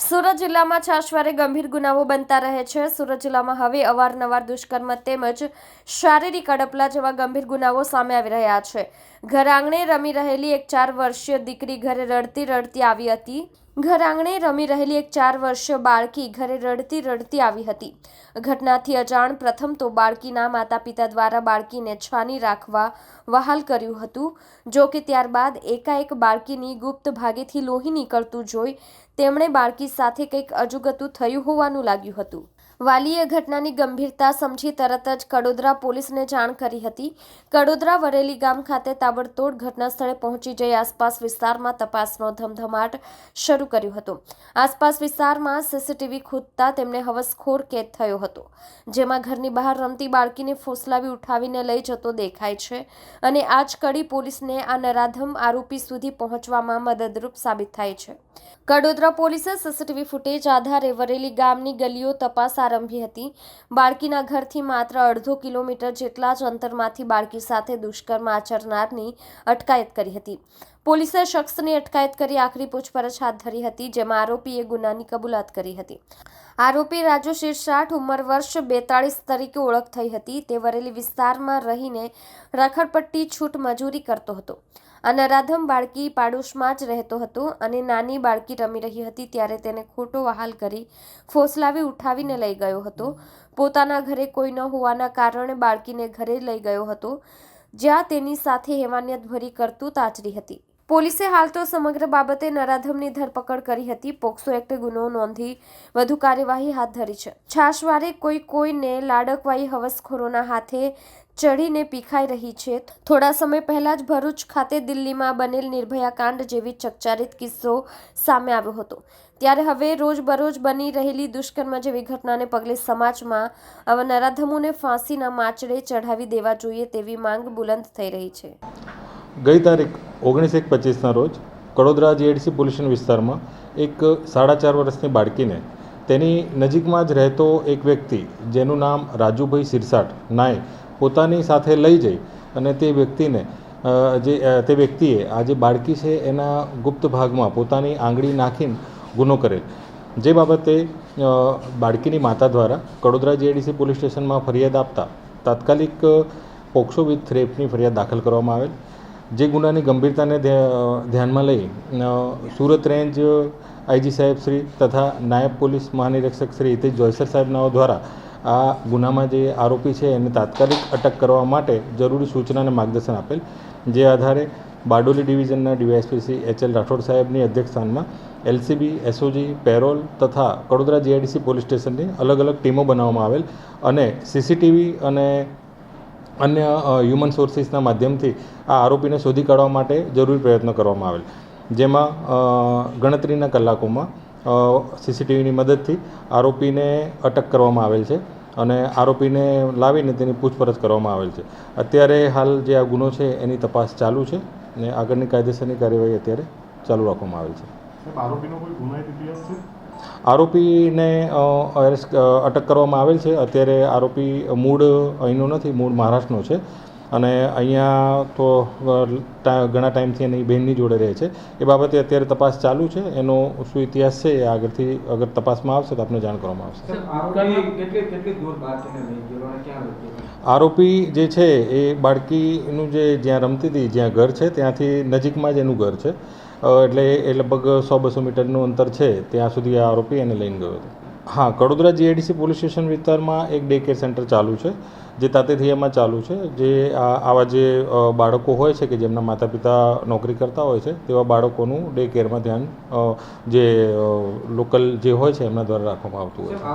સુરત જિલ્લામાં છાશવારે ગંભીર ગુનાઓ બનતા રહે છે. સુરત જિલ્લામાં હવે અવારનવાર દુષ્કર્મ તેમજ શારીરિક અડપલા જેવા ગંભીર ગુનાઓ સામે આવી રહ્યા છે. ઘર આંગણે રમી રહેલી એક ચાર વર્ષીય દીકરી ઘરે રડતી રડતી આવી હતી. ઘર આંગણે રમી રહેલી એક ચાર વર્ષીય બાળકી ઘરે રડતી રડતી આવી હતી. ઘટનાથી અજાણ પ્રથમ તો બાળકીના માતા પિતા દ્વારા બાળકીને છાની રાખવા વહાલ કર્યું હતું. જો કે ત્યારબાદ એકાએક બાળકીની ગુપ્ત ભાગેથી લોહી નીકળતું જોઈ તેમણે બાળકી સાથે કંઈક અજુગતું થયું હોવાનું લાગ્યું હતું. વાલીએ ઘટનાની ગંભીરતા સમજી તરત જ કડોદરા પોલીસને જાણ કરી હતી. કડોદરા વરેલી ગામ ખાતે તાબડતોડ ઘટના સ્થળે પહોંચી જઈ આસપાસ વિસ્તારમાં તપાસનો ધમધમાટ શરૂ કર્યો હતો. આસપાસ વિસ્તારમાં સીસીટીવી ખૂદતા તેમને હવસખોર કેદ થયો હતો, જેમાં ઘરની બહાર રમતી બાળકીને ફોસલાવી ઉઠાવીને લઈ જતો દેખાય છે અને આ જ કડી પોલીસને આ નરાધમ આરોપી સુધી પહોંચવામાં મદદરૂપ સાબિત થાય છે. કડોદરા પોલીસે સીસીટીવી ફૂટેજ આધારે વરેલી ગામની ગલીઓ તપાસ આરંભી હતી. બાળકીના ઘરથી માત્ર અડધો કિલોમીટર જેટલા જ અંતરમાંથી બાળકી સાથે દુષ્કર્મ આચરનારની અટકાયત કરી હતી. પોલીસે શખ્સની અટકાયત કરી આખરી પૂછપરછ હાથ ધરી હતી, જેમાં આરોપીએ ગુનાની કબૂલાત કરી હતી. આરોપી રાજુ શિરસાઠ ઉંમર વર્ષ બેતાળીસ તરીકે ઓળખ થઈ હતી. તે વરેલી વિસ્તારમાં રહીને રખડપટ્ટી છૂટ મજૂરી કરતો હતો. આ રાધમ બાળકી પાડોશમાં જ રહેતો હતો અને નાની બાળકી રમી રહી હતી ત્યારે તેને ખોટો વહાલ કરી ફોસલાવી ઉઠાવીને લઈ ગયો હતો. પોતાના ઘરે કોઈ ન હોવાના કારણે બાળકીને ઘરે લઈ ગયો હતો, જ્યાં તેની સાથે હેવાનિયતભરી કરતૂત આચરી હતી. પોલીસે હાલ તો સમગ્ર બાબતે નરાધમની ધરપકડ કરી હતી. પોક્સો એક્ટ ગુનો નોંધી વધુ કાર્યવાહી હાથ ધરી છે. છાશવારે કોઈ કોઈને લાડકવાઈ હવસખોરોના હાથે ચઢીને પીખાઈ રહી છે. થોડા સમય પહેલા જ ભરૂચ ખાતે દિલ્હીમાં બનેલ નિર્ભયા કાંડ જેવી ચકચારિત કિસ્સો સામે આવ્યો હતો. ત્યારે હવે રોજબરોજ બની રહેલી દુષ્કર્મ જેવી ઘટનાને પગલે સમાજમાં આવા નરાધમોને ફાંસીના માચડે ચઢાવી દેવા જોઈએ તેવી માંગ બુલંદ થઈ રહી છે. ગઈ તારીખ ઓગણીસ એક પચીસના રોજ કડોદરા જીઆઈડીસી પોલ્યુશન વિસ્તારમાં એક સાડા ચાર વર્ષની બાળકીને તેની નજીકમાં જ રહેતો એક વ્યક્તિ જેનું નામ રાજુભાઈ સિરસાટ નાય પોતાની સાથે લઈ જઈ અને તે વ્યક્તિને જે તે વ્યક્તિએ, આ જે બાળકી છે એના ગુપ્ત ભાગમાં પોતાની આંગળી નાખીને ગુનો કરેલ. જે બાબતે બાળકીની માતા દ્વારા કડોદરા જીઆઈડીસી પોલીસ સ્ટેશનમાં ફરિયાદ આપતા તાત્કાલિક પોક્સો વિથ રેપની ફરિયાદ દાખલ કરવામાં આવેલ. જે ગુનાની ગંભીરતાને ધ્યાનમાં લઈ સુરત રેન્જ આઈજી સાહેબ શ્રી તથા નાયબ પોલીસ મહાનિરીક્ષક શ્રી હિતેશ જોયસર સાહેબનાઓ દ્વારા આ ગુનામાં જે આરોપી છે, એને તાત્કાલિક અટક કરવા માટે જરૂરી સૂચના અને માર્ગદર્શન આપેલ. જે આધારે Bardoli ડિવિઝનના DYSP Shri H L Rathod સાહેબની અધ્યક્ષસ્થાનમાં એલસીબી, એસઓજી, પેરોલ તથા કડોદરા જીઆઈડીસી પોલીસ સ્ટેશનની અલગ અલગ ટીમો બનાવવામાં આવેલ અને સીસીટીવી અને અન્ય હ્યુમન સોર્સિસના માધ્યમથી આ આરોપીને શોધી કાઢવા માટે જરૂરી પ્રયત્નો કરવામાં આવેલ. જેમાં ગણતરીના કલાકોમાં સીસીટીવીની મદદથી આરોપીને અટક કરવામાં આવેલ છે અને આરોપીને લાવીને તેની પૂછપરછ કરવામાં આવેલ છે. અત્યારે હાલ જે આ ગુનો છે એની તપાસ ચાલુ છે અને આગળની કાયદેસરની કાર્યવાહી અત્યારે ચાલુ રાખવામાં આવેલ છે. આરોપીનો કોઈ ગુનાહિત ઇતિહાસ છે? આરોપીને અરેસ્ટ અટક કરવામાં આવેલ છે. અત્યારે આરોપી મૂળ અહીંનો નથી મૂળ મહારાષ્ટ્રનો છે. અને અહીંયા તો ઘણા ટાઈમથી એની બહેનની જોડે રહે છે. એ બાબતે અત્યારે તપાસ ચાલુ છે. એનો શું ઇતિહાસ છે એ આગળથી અગર તપાસમાં આવશે તો આપને જાણ કરવામાં આવશે. આરોપી કેટલી કેટલી દૂર બાળકીને લઈ ગયો અને ક્યાં લઈ ગયો? આરોપી જે છે એ બાળકીનું જે જ્યાં રમતી હતી જ્યાં ઘર છે ત્યાંથી નજીકમાં જ એનું ઘર છે. એટલે એ લગભગ સો બસો મીટરનું અંતર છે. ત્યાં સુધી આ આરોપી એને લઈને ગયો હતો. હા, કડોદરા જીઆઈડીસી પોલીસ સ્ટેશન વિસ્તારમાં એક ડે કેર સેન્ટર ચાલુ છે, જે તાતેથિયામાં ચાલુ છે, જે આવા જે બાળકો હોય છે કે જેમના માતા પિતા નોકરી કરતા હોય છે, તેવા બાળકોનું ડે કેરમાં ધ્યાન જે લોકલ જે હોય છે એમના દ્વારા રાખવામાં આવતું હોય છે.